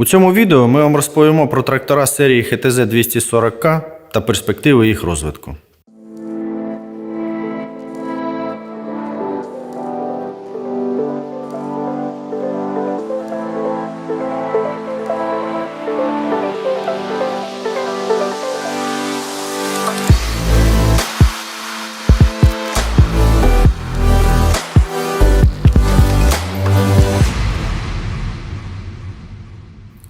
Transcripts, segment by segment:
У цьому відео ми вам розповімо про трактора серії ХТЗ 240К та перспективи їх розвитку.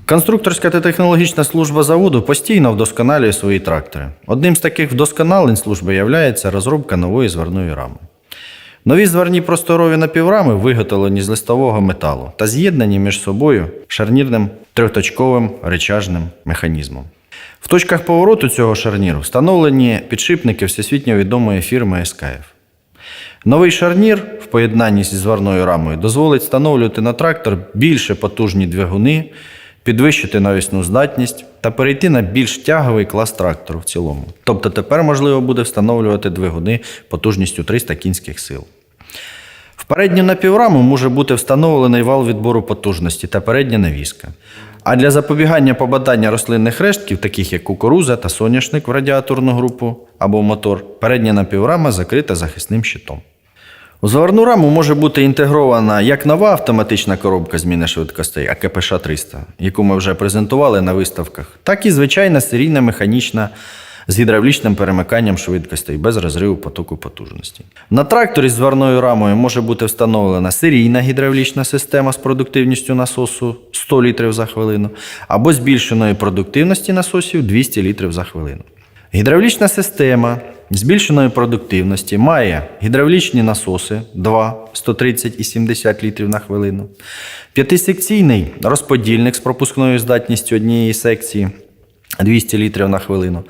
Конструкторська та технологічна служба заводу постійно вдосконалює свої трактори. Одним з таких вдосконалень служби є розробка нової зварної рами. Нові зварні просторові напіврами виготовлені з листового металу та з'єднані між собою шарнірним трьохточковим речажним механізмом. В точках повороту цього шарніру встановлені підшипники всесвітньо відомої фірми SKF. Новий шарнір в поєднанні зі зварною рамою дозволить встановлювати на трактор більше потужні двигуни, підвищити навісну здатність та перейти на більш тяговий клас трактору в цілому. Тобто тепер можливо буде встановлювати двигуни потужністю 300 кінських сил. В передню напівраму може бути встановлений вал відбору потужності та передня навіска. А для запобігання попадання рослинних рештків, таких як кукуруза та соняшник в радіаторну групу або мотор, передня напіврама закрита захисним щитом. У заварну раму може бути інтегрована як нова автоматична коробка зміни швидкостей АКПШ 300, яку ми вже презентували на виставках, так і звичайна серійна механічна з гідравлічним перемиканням швидкостей без розриву потоку потужності. На тракторі з зварною рамою може бути встановлена серійна гідравлічна система з продуктивністю насосу 100 літрів за хвилину або збільшеної продуктивності насосів 200 літрів за хвилину. Гідравлічна система збільшеної продуктивності має гідравлічні насоси 2 130 і 70 літрів на хвилину, п'ятисекційний розподільник з пропускною здатністю однієї секції 200 літрів на хвилину,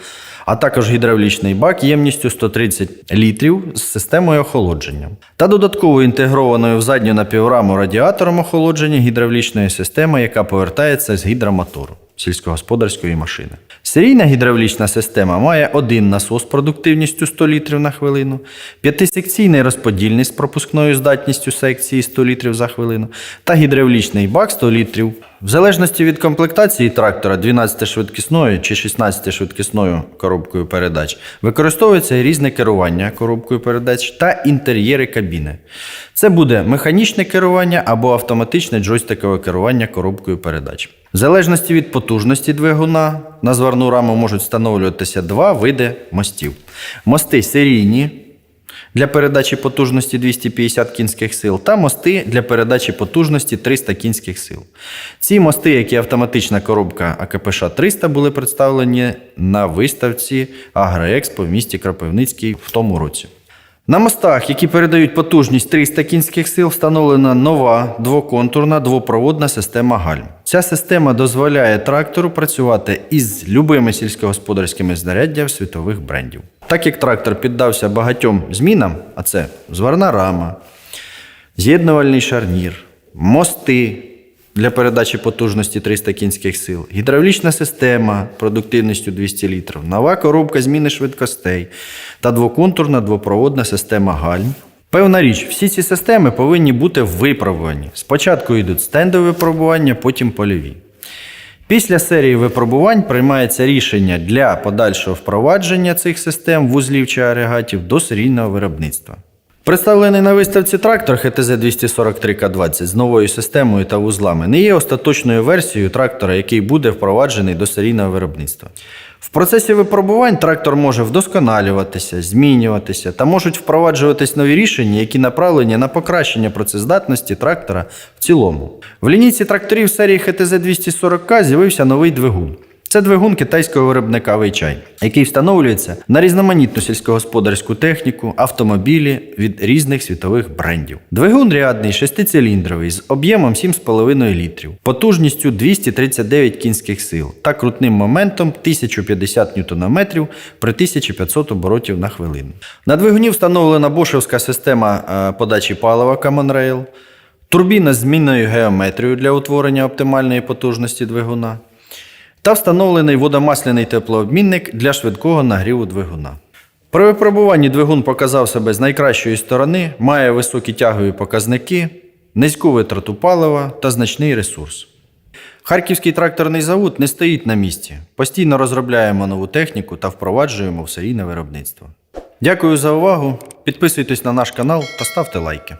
а також гідравлічний бак ємністю 130 літрів з системою охолодження та додатково інтегрованою в задню напівраму радіатором охолодження гідравлічної системи, яка повертається з гідромотору сільськогосподарської машини. Серійна гідравлічна система має один насос продуктивністю 100 літрів на хвилину, п'ятисекційний розподільний з пропускною здатністю секції 100 літрів за хвилину та гідравлічний бак 100 літрів. В залежності від комплектації трактора 12-швидкісною чи 16-швидкісною коробкою передач використовується різне керування коробкою передач та інтер'єри кабіни. Це буде механічне керування або автоматичне джойстикове керування коробкою передач. В залежності від потужності двигуна на зварну раму можуть встановлюватися два види мостів: мости серійні для передачі потужності 250 кінських сил та мости для передачі потужності 300 кінських сил. Ці мости, як і автоматична коробка АКПШ 300, були представлені на виставці Агроекспо в місті Кропивницький в тому році. На мостах, які передають потужність 300 кінських сил, встановлена нова двоконтурна двопроводна система гальм. Ця система дозволяє трактору працювати із любими сільськогосподарськими знаряддями світових брендів. Так як трактор піддався багатьом змінам, а це зварна рама, з'єднувальний шарнір, мости для передачі потужності 300 кінських сил, гідравлічна система продуктивністю 200 літрів, нова коробка зміни швидкостей та двоконтурна двопроводна система гальм. Певна річ, всі ці системи повинні бути випробувані. Спочатку йдуть стендові випробування, потім польові. Після серії випробувань приймається рішення для подальшого впровадження цих систем вузлів чи агрегатів до серійного виробництва. Представлений на виставці трактор ХТЗ 243К20 з новою системою та вузлами не є остаточною версією трактора, який буде впроваджений до серійного виробництва. В процесі випробувань трактор може вдосконалюватися, змінюватися та можуть впроваджуватись нові рішення, які направлені на покращення працездатності трактора в цілому. В лінійці тракторів серії ХТЗ 240К з'явився новий двигун. Це двигун китайського виробника Вейчай, який встановлюється на різноманітну сільськогосподарську техніку, автомобілі від різних світових брендів. Двигун рядний шестициліндровий з об'ємом 7,5 літрів, потужністю 239 кінських сил та крутним моментом 1050 Нм при 1500 оборотів на хвилину. На двигуні встановлена бошевська система е, подачі палива Common Rail, турбіна з змінною геометрією для утворення оптимальної потужності двигуна та встановлений водомасляний теплообмінник для швидкого нагріву двигуна. При випробуванні двигун показав себе з найкращої сторони, має високі тягові показники, низьку витрату палива та значний ресурс. Харківський тракторний завод не стоїть на місці. Постійно розробляємо нову техніку та впроваджуємо в серійне виробництво. Дякую за увагу. Підписуйтесь на наш канал та ставте лайки.